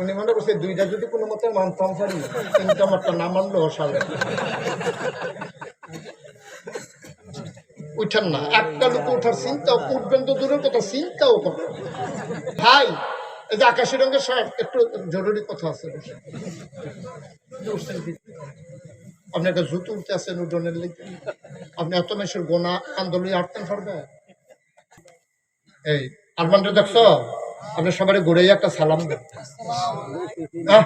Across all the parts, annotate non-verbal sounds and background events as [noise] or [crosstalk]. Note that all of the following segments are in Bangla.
উনি মনে করছে দুইটা যদি কোনো মতে মানতাম তিনটা না মানলো সালে। উঠেন না, একটা লোক উঠবেন তো দূরের কথা, চিন্তাও করবেন। ভাই, এই যে রঙের একটু জরুরি কথা আছে। আপনি একটা জুতো উঠতে আছেন উডনের লিগে। আপনি এত মেসের গোনা আন্দোলন আটতেন পারবে এই আলমানটা দেখছ? আপনি সবাই ঘুরে একটা সালাম দেন। হ্যাঁ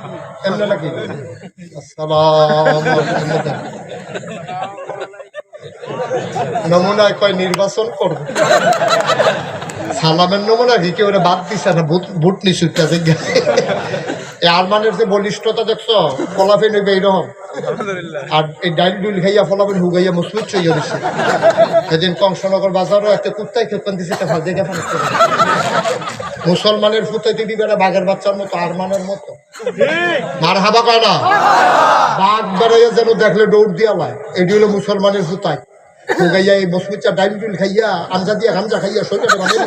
নাকি? নমুনায় কয় নির্বাচন করব। সালামের নমুনা কি? কেউ বাদ দিছে না নিশুটটা যে এই আরমানের যে বলিষ্ঠতা দেখছ ফলাফে নেবে এইরকম। আর এই ডাইল ডুল খাইয়া ফলাফেন হুগাইয়া মুসলিম চইয়া দিছে। সেদিন কংসনগর বাজারও একটা কুত্তাই খেপন দিছে ভালো দেখে ফান মুসলমানের ফুতাইতে দিবে না বাঘের বাচ্চার মতো, আরমানের মতো। মার হাবা কয় না? বাঘ বেড়াইয়া যেন দেখলে দৌড় দিয়া লাই এটি হলো মুসলমানের ফুতাই হুগাইয়া এই মসমিচা ডাইল ডুল খাইয়া, আঞ্জা দিয়া গাঞ্জা খাইয়া শরীরে বানিয়ে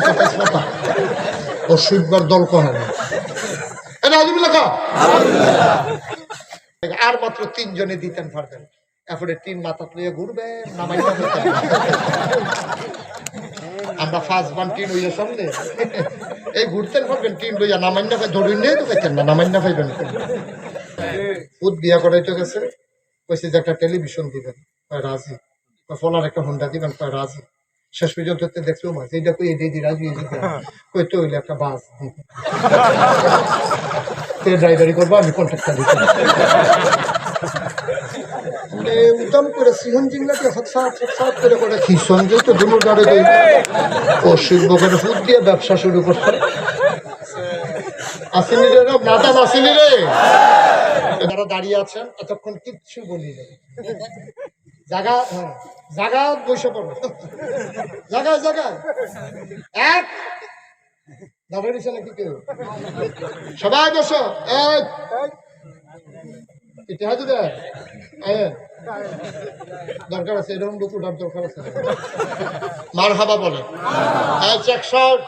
ও সুইবার দল কহে না? আজমি লেখা আর মাত্র তিনজনে দিতেন পারবেন। এরপরে তিন মাথা তুলে ঘুরবে নামাই আমরা ফার্স্ট বান টিন হইয়া সামনে। এই ঘুরতেন পারবেন, টিন লইয়া নামাইন না ধরুন নেই তো পাইতেন না, নামাইন না পাইবেন উদ বিয়া করাইতে গেছে, কইছে যে একটা টেলিভিশন দিবেন রাজি। ফলার একটা হোন্ডা দিবেন রাজি। শেষ পর্যন্ত দেখছ মাছ এইটা কই, এই দি রাজি কই, তো হইলে একটা বাস ড্রাইভারি [laughs] করব, আমি কন্ট্রাক্টটা দিতে করে করে দিয়ে। ব্যবসা শুরু করছে রে রে যারা দাঁড়িয়ে আছেন, এতক্ষণ কিচ্ছু বলি জায়গা হ্যাঁ জায়গা বসে পড়ো। জায়গা এক। দাঁড়িয়ে নাকি কেউ? সবাই বসো। এক ইতিহাস দেয় দরকার আছে এরকম উঠার দরকার আছে। মার হাবা বলে চেক শট